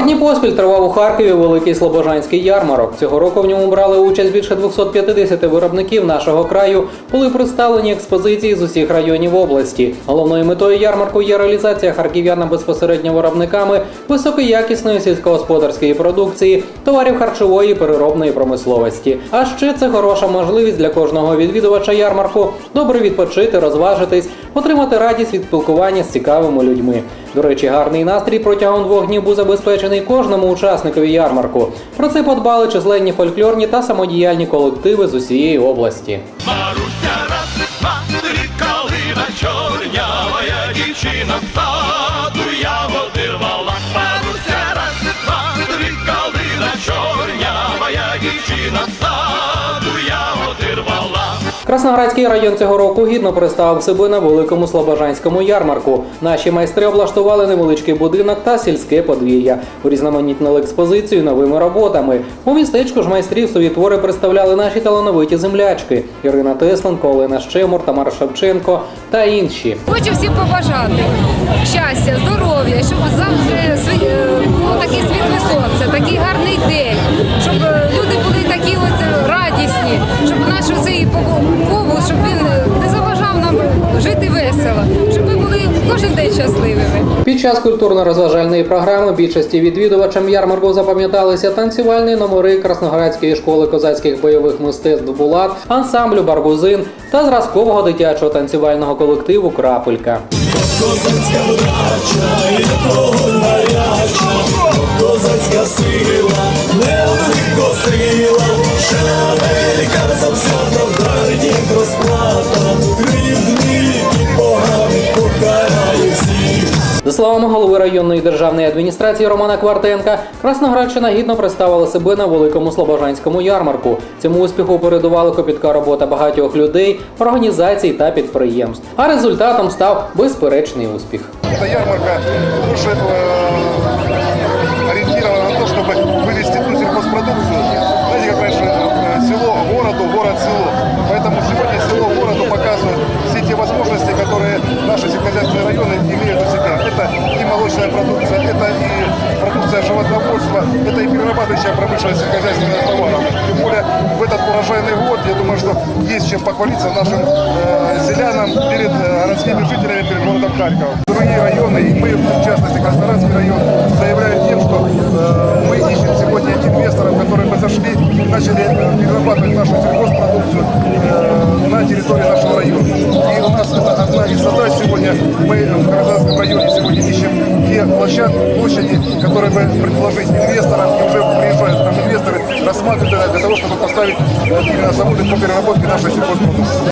Два дні поспіль тривав у Харкові великий Слобожанський ярмарок. Цього року в ньому брали участь більше 250 виробників нашого краю. Були представлені експозиції з усіх районів області. Головною метою ярмарку є реалізація харків'яна безпосередньо виробниками високоякісної сільськогосподарської продукції, товарів харчової переробної промисловості. А ще це хороша можливість для кожного відвідувача ярмарку добре відпочити, розважитись, отримати радість від спілкування з цікавими людьми. До речі, гарний настрій протягом двох днів був забезпечений кожному учасникові ярмарку. Про це подбали численні фольклорні та самодіяльні колективи з усієї області. Маруся раз, два, три, калина чорнявая дівчина з Красноградський район цього року гідно представив себе на великому слобожанському ярмарку. Наші майстри облаштували невеличкий будинок та сільське подвір'я, урізноманітнили експозицію новими роботами. У містечку ж майстрів свої твори представляли наші талановиті землячки Ірина Тесленко, Олена Щемур, Тамара Шевченко та інші. Хочу всім побажати щастя, здоров'я, щоб завжди е, було такий світле сонце, такий гарний весело, щоб ми були кожен день щасливими. Під час культурно-розважальної програми більшості відвідувачам ярмарку запам'яталися танцювальні номери Красноградської школи козацьких бойових мистецтв Булат, ансамблю Баргузин та зразкового дитячого танцювального колективу Крапелька. Козацька вдача, і того гаряча, козацька сила, За словами голови районної державної адміністрації Романа Квартенка, Красноградщина гідно представила себе на великому слобожанському ярмарку. Цьому успіху передувала копітка робота багатьох людей, організацій та підприємств. А результатом став безперечний успіх. Эта ярмарка больше э, ориентирована на то, чтобы вывести ту сельхозпродукцию. Знаете, как раньше э, село городу, город село. Поэтому сегодня село городу показывает все те возможности, которые наши сельскохозяйственные районы имеют у себя. Это и молочная продукция, это и продукция животноводства, это и перерабатывающая промышленность сельскохозяйственных товаров. Тем более в этот урожайный год, я думаю, что есть чем похвалиться нашим э, селянам перед э, городскими жителями, перед городом Харьков. Другие районы, и мы, в частности, Краснодарский район, заявляют тем, что э, мы ищем сегодня инвесторов, которые бы зашли и начали э, перерабатывать нашу сельхозпродукцию э, на территории нашего района. И у нас это одна из задач сегодня. Мы в Краснодарском районе сегодня ищем те площадки, площади, которые бы предложить инвесторам, и уже приезжают к нам инвесторы, рассматривают это для того, чтобы поставить э, именно заводы по переработке нашей сельхозпродукции.